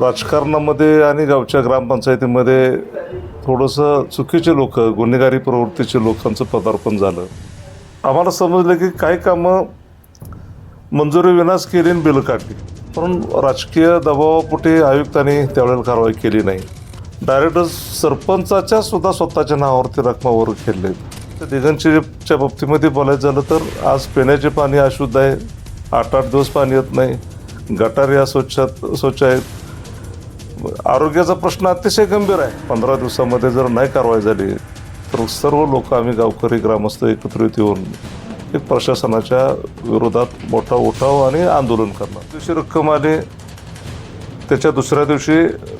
राजकारणामध्ये आणि गावच्या ग्रामपंचायतीमध्ये थोडंसं चुकीचे लोक गुन्हेगारी प्रवृत्तीचे लोकांचं पदार्पण झालं. आम्हाला समजलं की काही कामं मंजुरीविनाच केली आणि बिलं काढली. पण राजकीय दबावापोटी आयुक्तांनी त्यावेळेला कारवाई केली नाही. डायरेक्टर सरपंचाच्या सुद्धा स्वतःच्या नावावरती रकमावर खेळले. तर दिगंचीच्या बाबतीमध्ये बोलायचं झालं तर आज पिण्याचे पाणी अशुद्ध आहे. आठ आठ दिवस पाणी येत नाही. गटार या स्वच्छ स्वच्छ आहेत. आरोग्याचा प्रश्न अतिशय गंभीर आहे. पंधरा दिवसामध्ये जर नाही कारवाई झाली तर सर्व लोक आम्ही गावकरी ग्रामस्थ एकत्रित येऊन एक प्रशासनाच्या विरोधात मोठा उठाव आणि आंदोलन करणार. दिवशी रक्कम आली त्याच्या दुसऱ्या दिवशी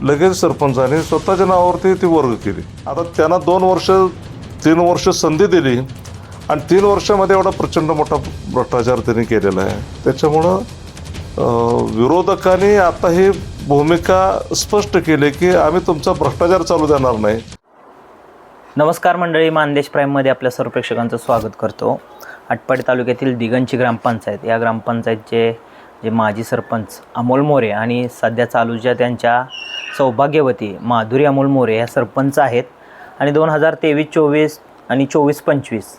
लगेच सरपंचाने स्वतःच्या नावावरती ती वर्ग केली. आता त्यांना दोन वर्ष तीन वर्ष संधी दिली आणि तीन वर्षामध्ये एवढा प्रचंड मोठा भ्रष्टाचार त्यांनी केलेला आहे. त्याच्यामुळं विरोधकांनी आता ही भूमिका स्पष्ट केली की आम्ही तुमचा भ्रष्टाचार चालू देणार नाही. नमस्कार मंडळी मानदेश प्राईममध्ये आपल्या सर्व प्रेक्षकांचं स्वागत करतो. आटपाडी तालुक्यातील दिगंची ग्रामपंचायत या ग्रामपंचायतचे जे माजी सरपंच अमोल मोरे आणि सध्या चालूच्या त्यांच्या सौभाग्यवती माधुरी अमोल मोरे या सरपंच आहेत आणि दोन हजार तेवीस चोवीस आणि चोवीस पंचवीस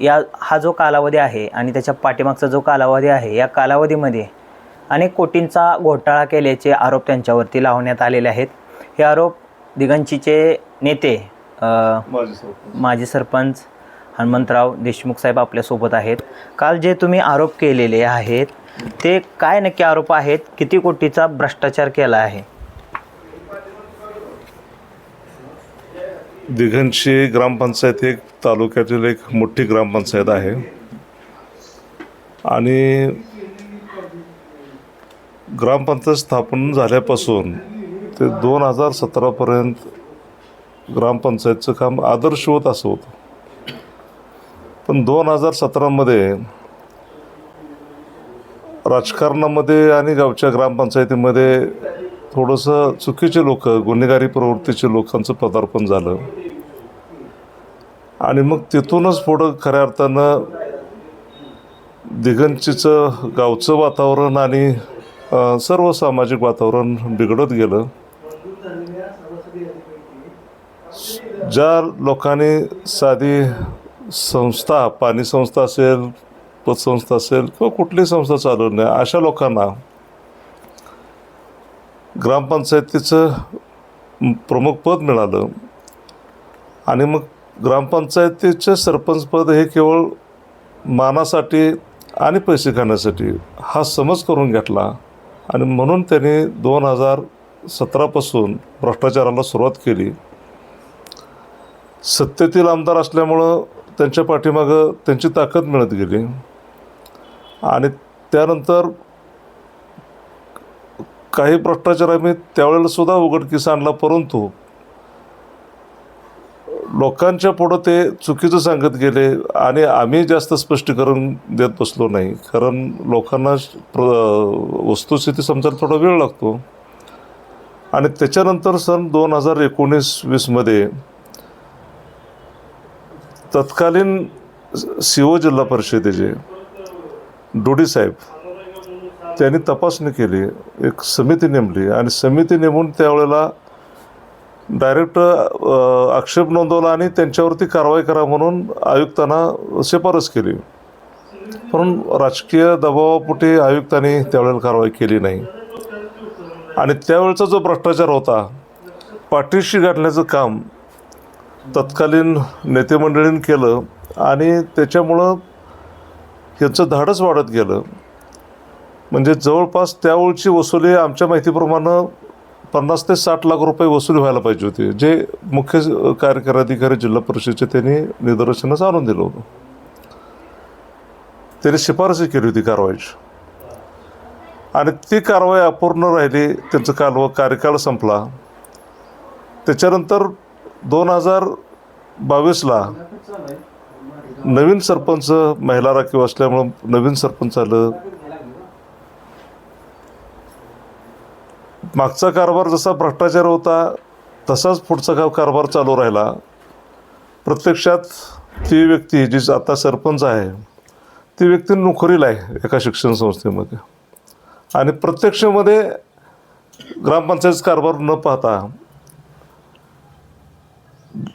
या हा जो कालावधी आहे आणि त्याच्या पाठीमागचा जो कालावधी आहे या कालावधीमध्ये अनेक कोटींचा घोटाळा केल्याचे आरोप त्यांच्यावरती लावण्यात आलेले आहेत. हे आरोप दिगंचीचे नेते माजी सरपंच. हनुमंतराव देशमुख साहेब आपल्यासोबत आहेत. काल जे तुम्ही आरोप केलेले आहेत ते काय नक्की आरोप आहेत? किती कोटीचा भ्रष्टाचार केला आहे? दिघनची ग्रामपंचायत एक तालुक्यातील एक मोठी ग्रामपंचायत आहे. आणि ग्रामपंचायत स्थापन झाल्यापासून ते दोन हजार सतरापर्यंत ग्रामपंचायतचं काम आदर्शवत असं होतं. पण दोन हजार सतरामध्ये राजकारणामध्ये आणि गावच्या ग्रामपंचायतीमध्ये थोडंसं चुकीचे लोक गुन्हेगारी प्रवृत्तीचे लोकांचं पदार्पण झालं. आणि मग तिथूनच पुढं खऱ्या अर्थानं दिगंचीचं गावचं वातावरण आणि सर्व सामाजिक वातावरण बिघडत गेलं. ज्या लोकांनी साधी संस्था पाणी संस्था असेल पतसंस्था असेल किंवा कुठली संस्था चालवणे अशा लोकांना ग्रामपंचायतीचं प्रमुख पद मिळालं. आणि मग ग्रामपंचायतीचे सरपंचपद हे केवळ मानासाठी आणि पैसे खाण्यासाठी हा समज करून घेतला. आणि म्हणून त्यांनी दोन हजार सतरापासून भ्रष्टाचाराला सुरुवात केली. सत्तेतील आमदार असल्यामुळं त्यांच्या पाठीमागं त्यांची ताकद मिळत गेली. आणि त्यानंतर काही भ्रष्टाचार आम्ही त्यावेळेला सुद्धा उघडकीस आणला परंतु लोकांच्या पुढं ते चुकीचं सांगत गेले आणि आम्ही जास्त स्पष्टीकरण देत बसलो नाही. कारण लोकांना प्र वस्तुस्थिती समजायला थोडा वेळ लागतो. आणि त्याच्यानंतर सन दोन हजार एकोणीस वीसमध्ये तत्कालीन सीओ जिल्हा परिषदेचे डोडी साहेब त्यांनी तपासणी केली. एक समिती नेमली आणि समिती नेमून त्यावेळेला डायरेक्ट आक्षेप नोंदवला आणि त्यांच्यावरती कारवाई करा म्हणून आयुक्तांना शिफारस केली. म्हणून राजकीय दबावापोटी आयुक्तांनी त्यावेळेला कारवाई केली नाही. आणि त्यावेळचा जो भ्रष्टाचार होता पाठीशी गाठण्याचं काम तत्कालीन नेतेमंडळीनं केलं आणि त्याच्यामुळं ह्याचं धाडस वाढत गेलं. म्हणजे जवळपास त्यावेळची वसुली आमच्या माहितीप्रमाणे पन्नास ते साठ लाख रुपये वसूल व्हायला पाहिजे होते. जे मुख्य कार्यकारी अधिकारी जिल्हा परिषदेचे त्यांनी निदर्शनास आणून दिलं होतं. त्यांनी शिफारसी केली होती कारवाईची. आणि ती कारवाई अपूर्ण राहिली त्यांचं काल कार्यकाळ संपला. त्याच्यानंतर दोन हजार बावीसला नवीन सरपंच महिला राखीव असल्यामुळं नवीन सरपंच आलं. मागचा कारभार जसा भ्रष्टाचार होता तसाच पुढचा का कारभार चालू राहिला. प्रत्यक्षात ती व्यक्ती जी आता सरपंच आहे ती व्यक्ती नोकरीला आहे एका शिक्षण संस्थेमध्ये. आणि प्रत्यक्षमध्ये ग्रामपंचायत कारभार न पाहता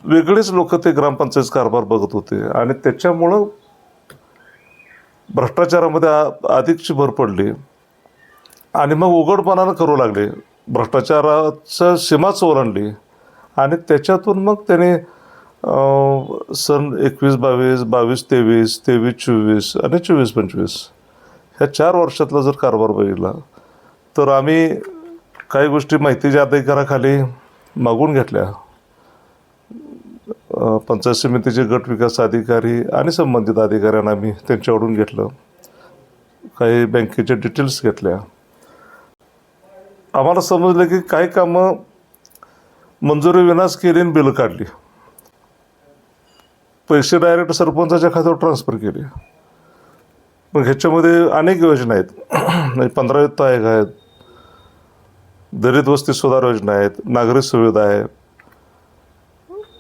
वेगळेच लोक ते ग्रामपंचायत कारभार बघत होते. आणि त्याच्यामुळं भ्रष्टाचारामध्ये आ- अधिकची भर पडली. आणि मग उघडपणानं करू लागले. भ्रष्टाचाराचं सीमाच ओलांडली आणि त्याच्यातून मग त्याने सन एकवीस बावीस बावीस तेवीस तेवीस चोवीस आणि चोवीस पंचवीस ह्या चार वर्षातला जर कारभार बघितला तर आम्ही काही गोष्टी माहितीच्या अधिकाराखाली मागून घेतल्या. पंचायत समितीचे गट विकास अधिकारी आणि संबंधित अधिकाऱ्यांना आम्ही त्यांच्याकडून घेतलं. काही बँकेच्या डिटेल्स घेतल्या. आम्हाला समजलं की काही कामं मंजुरी विनाच केली आणि बिलं काढली. पैसे डायरेक्ट सरपंचाच्या खात्यावर ट्रान्सफर केले. मग ह्याच्यामध्ये अनेक योजना आहेत. म्हणजे पंधरा वित्त आयोग आहेत. दलित वस्ती सुधार योजना आहेत. नागरी सुविधा आहे.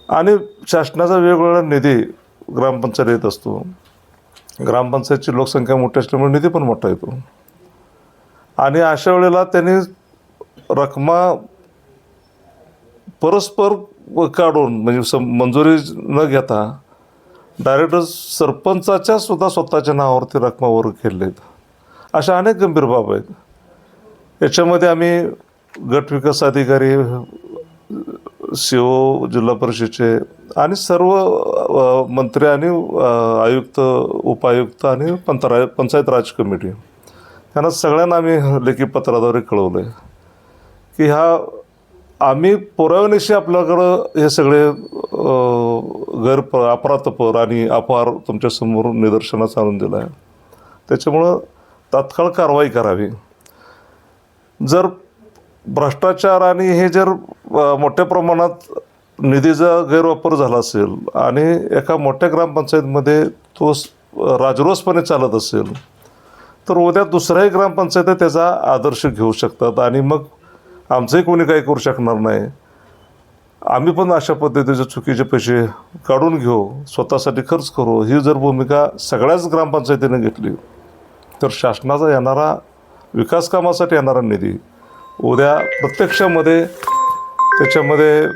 आणि शासनाचा वेगवेगळा निधी ग्रामपंचायत येत असतो. ग्रामपंचायतची लोकसंख्या मोठी असल्यामुळे निधी पण मोठा येतो. आणि अशा वेळेला त्यांनी रकमा परस्पर काढून म्हणजे सम मंजुरी न घेता डायरेक्टर सरपंचाच्या सुद्धा स्वतःच्या नावावरती रकमा वर केलेत अशा अनेक गंभीर बाब आहेत. याच्यामध्ये आम्ही गट विकास अधिकारी सी ओ जिल्हा परिषदेचे आणि सर्व मंत्री आणि आयुक्त उपायुक्त आणि पंतरा पंचायत राज कमिटी. यांना सगळ्यांना आम्ही लेखी पत्राद्वारे कळवलं आहे की ह्या आम्ही पुराव्यानिशी आपल्याकडं हे सगळे अ, गैर आणि अपहार तुमच्यासमोर निदर्शनास आणून दिला आहे त्याच्यामुळं तात्काळ कारवाई करावी. जर भ्रष्टाचार आणि हे जर मोठ्या प्रमाणात निधीचा गैरवापर झाला असेल आणि एका मोठ्या ग्रामपंचायतमध्ये तो राजरोसपणे चालत असेल तर उद्या दुसऱ्याही ग्रामपंचायत त्याचा आदर्श घेऊ शकतात आणि मग आमचंही कोणी काही करू शकणार नाही. आम्ही पण अशा पद्धतीचे चुकीचे पैसे काढून घेऊ स्वतःसाठी खर्च करू. ही जर भूमिका सगळ्याच ग्रामपंचायतीने घेतली तर शासनाचा येणारा विकासकामासाठी येणारा निधी उद्या प्रत्यक्षामध्ये त्याच्यामध्ये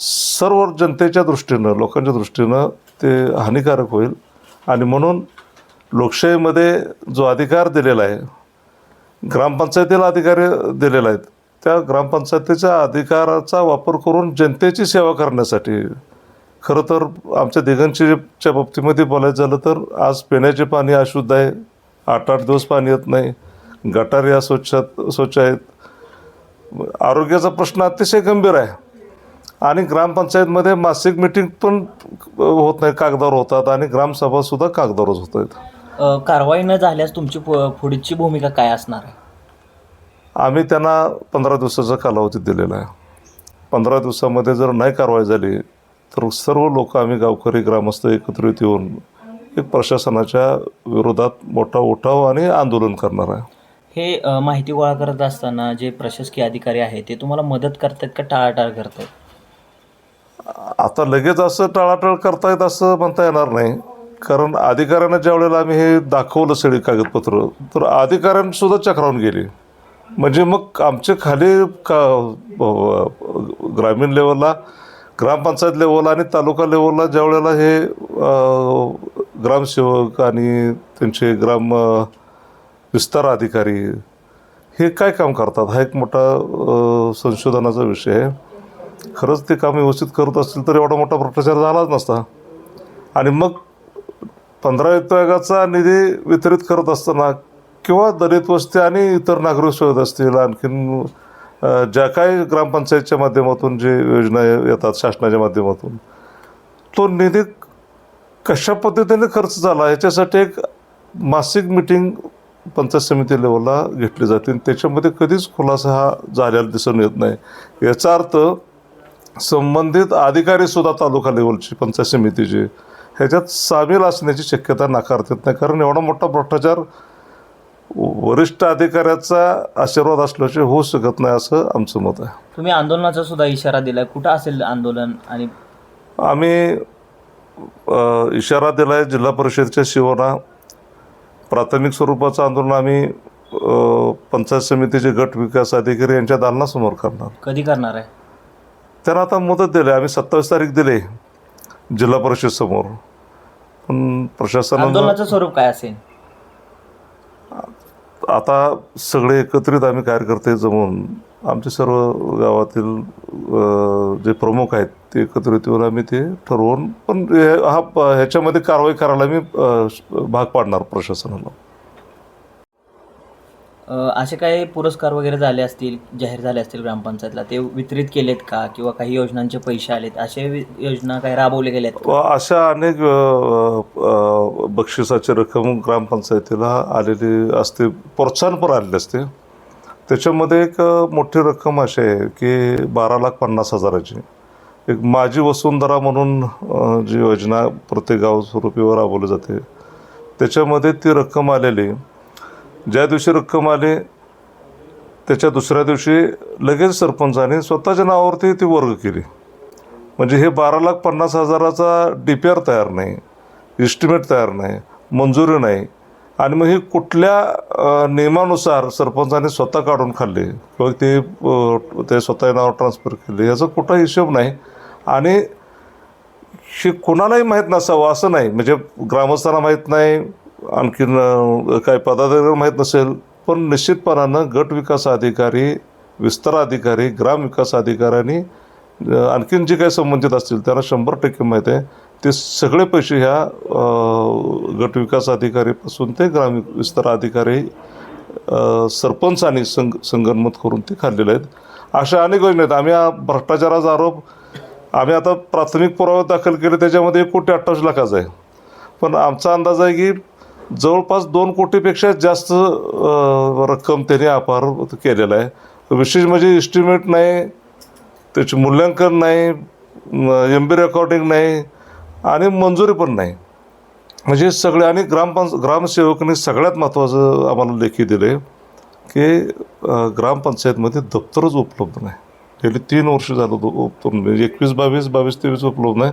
सर्व जनतेच्या दृष्टीनं लोकांच्या दृष्टीनं ते हानिकारक होईल. आणि म्हणून लोकशाहीमध्ये जो अधिकार दिलेला आहे ग्रामपंचायतीला अधिकारी दिलेला आहेत. त्या ग्रामपंचायतीच्या अधिकाराचा वापर करून जनतेची सेवा करण्यासाठी खरं तर आमच्या दिगंचीच्या बाबतीमध्ये बोलायचं झालं तर आज पिण्याचे पाणी अशुद्ध आहे. आठ आठ दिवस पाणी येत नाही. गटार या स्वच्छ स्वच्छ आहेत. आरोग्याचा प्रश्न अतिशय गंभीर आहे. आणि ग्रामपंचायतमध्ये मासिक मिटिंग पण होत नाही कागदावर होतात. आणि ग्रामसभासुद्धा कागदावरच होत आहेत. कारवाई न झाल्यास तुमची पुढची भूमिका काय असणार आहे? आम्ही त्यांना पंधरा दिवसाचा कालावधी दिलेला आहे. पंधरा दिवसामध्ये जर नाही कारवाई झाली तर सर्व लोक आम्ही गावकरी ग्रामस्थ एकत्रित येऊन एक प्रशासनाच्या विरोधात मोठा उठाव आणि आंदोलन करणार आहे. हे माहिती गोळा करत असताना जे प्रशासकीय अधिकारी आहेत ते तुम्हाला मदत करतात का टाळाटाळ करतात? आता लगेच असं टाळाटाळ करता येत असं म्हणता येणार नाही. कारण अधिकाऱ्यांना ज्या वेळेला आम्ही हे दाखवलं सगळी कागदपत्र तर अधिकाऱ्यांसुद्धा चक्रावून गेले. म्हणजे मग आमचे खाली का ग्रामीण लेवलला ग्रामपंचायत लेवलला आणि तालुका लेवलला ज्या वेळेला हे ग्रामसेवक आणि त्यांचे ग्राम विस्तार अधिकारी हे काय काम करतात? हा एक मोठा संशोधनाचा विषय आहे. खरंच ते काम व्यवस्थित करत असतील तर एवढा मोठा भ्रष्टाचार झालाच नसता. आणि मग पंधरा वित्त आयोगाचा निधी वितरित करत असताना किंवा दलित वस्ती आणि इतर नागरिक सुविधा असतील आणखीन ज्या काही ग्रामपंचायतच्या माध्यमातून जे योजना येतात शासनाच्या माध्यमातून तो निधी कशा पद्धतीने खर्च झाला? याच्यासाठी एक मासिक मिटिंग पंचायत समिती लेवलला घेतली जाते. आणि त्याच्यामध्ये कधीच खुलासा हा झालेला दिसून येत नाही. याचा अर्थ संबंधित अधिकारीसुद्धा तालुका लेवलची पंचायत समितीची ह्याच्यात सामील असण्याची शक्यता नाकारता येत नाही कारण एवढा मोठा भ्रष्टाचार वरिष्ठ अधिकाऱ्याचा आशीर्वाद असल्याचे होऊ शकत नाही असं आमचं मत आहे. तुम्ही आंदोलनाचा सुद्धा इशारा दिलाय. कुठं असेल आंदोलन आणि आम्ही इशारा दिला आहे जिल्हा परिषदेच्या शिवना. प्राथमिक स्वरूपाचं आंदोलन आम्ही पंचायत समितीचे गट विकास अधिकारी यांच्या दालनासमोर करणार. कधी करणार आहे? त्यांना आता मुदत दिली आम्ही सत्तावीस तारीख दिली. जिल्हा परिषद समोर. पण प्रशासनानं आंदोलनाचं स्वरूप काय असेल? आता सगळे एकत्रित आम्ही कार्यकर्ते जमून आमचे सर्व गावातील अ, जे प्रमुख आहेत ते एकत्रित येऊन आम्ही ते ठरवून पण हे- हा प- ह्याच्यामध्ये कारवाई करायला मी अ, भाग पाडणार प्रशासनाला. असे काही पुरस्कार वगैरे झाले असतील जाहीर झाले असतील ग्रामपंचायतला ते वितरित केलेत का? किंवा काही योजनांचे पैसे आलेत? असे योजना काही राबवले गेलेत व अशा अनेक बक्षिसाची रक्कम ग्रामपंचायतीला आलेली असते प्रोत्साहनपर आलेले असते. त्याच्यामध्ये एक मोठी रक्कम अशी आहे की बारा लाख पन्नास हजाराची. एक माझी वसुंधरा म्हणून जी योजना प्रत्येक गाव स्वरूपीवर राबवली जाते. त्याच्यामध्ये ती रक्कम आलेली ज्या दिवशी रक्कम आली त्याच्या दुसऱ्या दिवशी लगेच सरपंचाने स्वतःच्या नावावरती ती वर्ग केली. म्हणजे हे बारा लाख पन्नास हजाराचा डी पी आर तयार नाही इस्टिमेट तयार नाही मंजुरी नाही. आणि मग हे कुठल्या नियमानुसार सरपंचाने स्वतः काढून खाल्ले किंवा ते ते स्वतः नावावर ट्रान्सफर केले याचा कुठला हिशोब नाही. आणि हे कोणालाही माहीत नसावं असं नाही. म्हणजे ग्रामस्थांना माहीत नाही आणखीन काही पदाधिकारी माहीत नसेल पण निश्चितपणानं गट विकास अधिकारी विस्तार अधिकारी ग्राम विकास अधिकाऱ्यांनी आणखीन जे काही संबंधित असतील त्यांना शंभर टक्के माहीत आहे ते सगळे पैसे ह्या गट विकास अधिकारीपासून ते ग्राम विस्तार अधिकारी सरपंच आणि संग संगनमत करून ते खाल्लेले आहेत. अशा अनेक योजना आहेत. आम्ही भ्रष्टाचाराचा आरोप आम्ही आता प्राथमिक पुरावे दाखल केले त्याच्यामध्ये एक कोटी अठ्ठावीस लाखाचा आहे. पण आमचा अंदाज आहे की जवळपास दोन कोटीपेक्षा जास्त रक्कम त्यांनी अपहार केलेला आहे. विशेष म्हणजे इस्टिमेट नाही त्याचे मूल्यांकन नाही एम बी रेकॉर्डिंग नाही आणि मंजुरी पण नाही. म्हणजे सगळे आणि ग्रामपंच ग्रामसेवकांनी सगळ्यात महत्त्वाचं आम्हाला लेखी दिले की ग्रामपंचायतमध्ये दप्तरच उपलब्ध नाही. गेली तीन वर्ष झालं दो- उपलब्ध म्हणजे एकवीस बावीस बावीस तेवीस उपलब्ध नाही.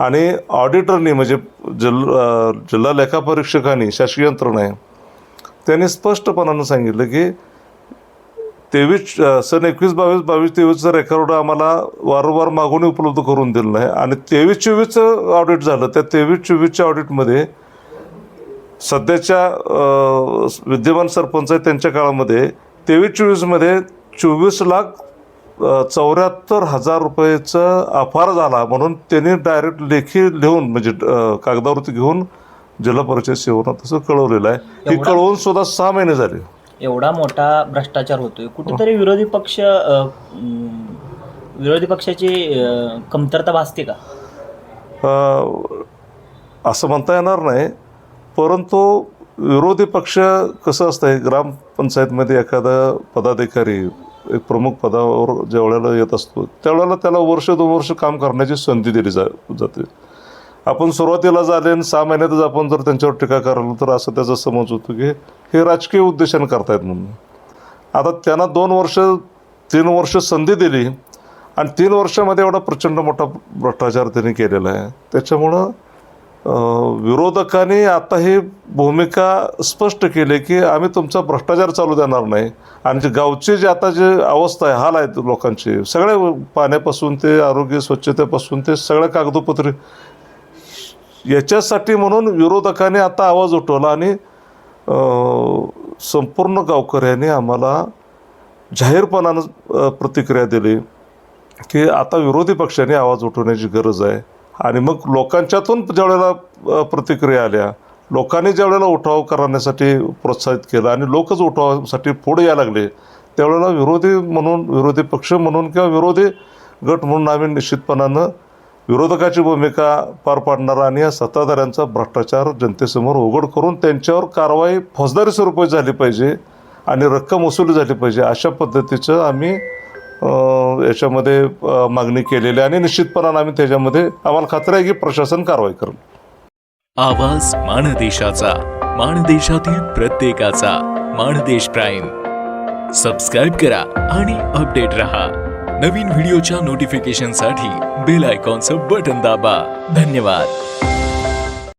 आणि ऑडिटरनी म्हणजे जिल जिल्हा लेखापरीक्षकांनी शासकीय यंत्रणा आहे त्यांनी स्पष्टपणानं सांगितलं की तेवीस सन एकवीस बावीस बावीस तेवीसचं रेकॉर्ड आम्हाला वारंवार मागून उपलब्ध करून दिलं नाही. आणि तेवीस चोवीसचं ऑडिट झालं. त्या तेवीस चोवीसच्या ऑडिटमध्ये सध्याच्या विद्यमान सरपंच आहेत त्यांच्या काळामध्ये तेवीस चोवीसमध्ये चोवीस लाख चौऱ्याहत्तर हजार रुपयेचा अफार झाला म्हणून त्यांनी डायरेक्ट लेखी लिहून म्हणजे कागदावरती घेऊन जिल्हा परिषद सेवना तसं कळवलेलं आहे. ही एवढा? कळवून सुद्धा सहा महिने झाले. एवढा मोठा भ्रष्टाचार होतोय. कुठेतरी विरोधी पक्ष विरोधी पक्षाची कमतरता भासते का? असं म्हणता येणार नाही परंतु विरोधी पक्ष कसं असतंय ग्रामपंचायतमध्ये एखादा पदाधिकारी एक प्रमुख पदावर ज्या वेळेला येत असतो त्यावेळेला त्याला वर्ष दोन वर्ष काम करण्याची संधी दिली जा जाते. आपण सुरुवातीला झाले आणि सहा महिन्यातच आपण जर त्यांच्यावर टीका करायला तर असं त्याचा समज होतो की हे राजकीय उद्देशाने करतायत म्हणून. आता त्यांना दोन वर्ष तीन वर्ष संधी दिली आणि तीन वर्षामध्ये एवढा प्रचंड मोठा भ्रष्टाचार त्यांनी केलेला आहे. त्याच्यामुळं विरोधकांनी आता ही भूमिका स्पष्ट केली की आम्ही तुमचा भ्रष्टाचार चालू देणार नाही. आणि जे गावची जी आता जे अवस्था आहे हाल आहेत लोकांची सगळ्या पाण्यापासून ते आरोग्य स्वच्छतेपासून ते सगळ्या कागदोपत्री याच्यासाठी म्हणून विरोधकांनी आता आवाज उठवला आणि संपूर्ण गावकऱ्यांनी आम्हाला जाहीरपणानं प्रतिक्रिया दिली की आता विरोधी पक्षाने आवाज उठवण्याची गरज आहे. आणि मग लोकांच्यातून ज्यावेळेला प्रतिक्रिया आल्या लोकांनी ज्यावेळेला उठाव करण्यासाठी प्रोत्साहित केलं आणि लोकच उठावासाठी पुढे यायला लागले त्यावेळेला विरोधी म्हणून विरोधी पक्ष म्हणून किंवा विरोधी गट म्हणून आम्ही निश्चितपणानं विरोधकाची भूमिका पार पाडणारा आणि या सत्ताधाऱ्यांचा भ्रष्टाचार जनतेसमोर उघड करून त्यांच्यावर कारवाई फौजदारी स्वरूपात झाली पाहिजे आणि रक्कम वसुली झाली पाहिजे अशा पद्धतीचं आम्ही याच्यामध्ये मागणी केलेली आणि निश्चितपणानं आम्ही त्याच्यामध्ये आम्हाला खात्री आहे की प्रशासन कारवाई करेल. आवाज माणदेशाचा माणदेशातील प्रत्येकाचा माणदेश प्राईम. सबस्क्राईब करा आणि अपडेट रहा. नवीन व्हिडिओच्या नोटिफिकेशनसाठी बेल आयकॉनचं बटन दाबा. धन्यवाद.